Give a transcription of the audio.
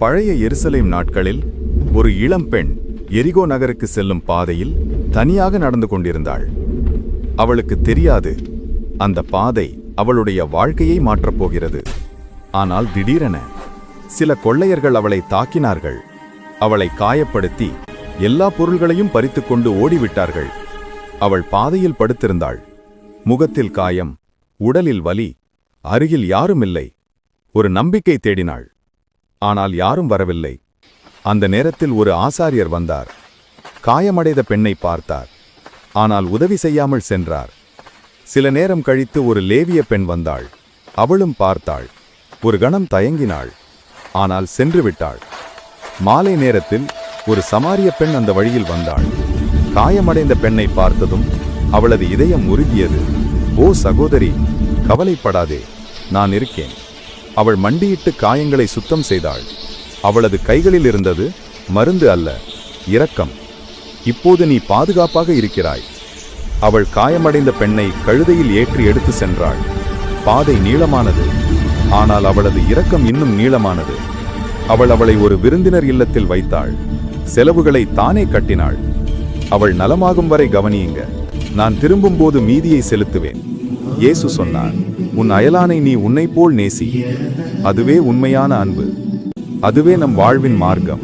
பழைய எருசலேம் நாட்களில் ஒரு இளம் பெண் எரிகோ நகருக்கு செல்லும் பாதையில் தனியாக நடந்து கொண்டிருந்தாள். அவளுக்கு தெரியாது அந்த பாதை அவளுடைய வாழ்க்கையை மாற்றப் போகிறது. ஆனால் திடீரென சில கொள்ளையர்கள் அவளை தாக்கினார்கள். அவளை காயப்படுத்தி எல்லா பொருள்களையும் பறித்துக்கொண்டு ஓடிவிட்டார்கள். அவள் பாதையில் படுத்திருந்தாள். முகத்தில் காயம் உடலில் வலி அருகில் யாரும் இல்லை ஒரு நம்பிக்கை தேடினாள். ஆனால் யாரும் வரவில்லை. அந்த நேரத்தில் ஒரு ஆசாரியர் வந்தார். காயமடைந்த பெண்ணை பார்த்தார். ஆனால் உதவி செய்யாமல் சென்றார். சில நேரம் கழித்து ஒரு லேவிய பெண் வந்தாள். அவளும் பார்த்தாள். ஒரு கணம் தயங்கினாள். ஆனால் சென்று விட்டாள். மாலை நேரத்தில் ஒரு சமாரிய பெண் அந்த வழியில் வந்தாள். காயமடைந்த பெண்ணை பார்த்ததும் அவளது இதயம் உருகியது. ஓ சகோதரி கவலைப்படாதே. நான் இருக்கேன். அவள் மண்டியிட்டு காயங்களை சுத்தம் செய்தாள். அவளது கைகளில் இருந்தது மருந்து அல்ல இரக்கம். இப்போது நீ பாதுகாப்பாக இருக்கிறாய். அவள் காயமடைந்த பெண்ணை கழுதையில் ஏற்றி எடுத்து சென்றாள். பாதை நீளமானது ஆனால் அவளது இரக்கம் இன்னும் நீளமானது. அவள் அவளை ஒரு விருந்தினர் இல்லத்தில் வைத்தாள். செலவுகளை தானே கட்டினாள். அவள் நலமாகும் வரை கவனியுங்க. நான் திரும்பும்போது மீதியை செலுத்துவேன். இயேசு சொன்னார். உன் அயலானை நீ உன்னை போல் நேசி. அதுவே உண்மையான அன்பு. அதுவே நம் வாழ்வின் மார்க்கம்.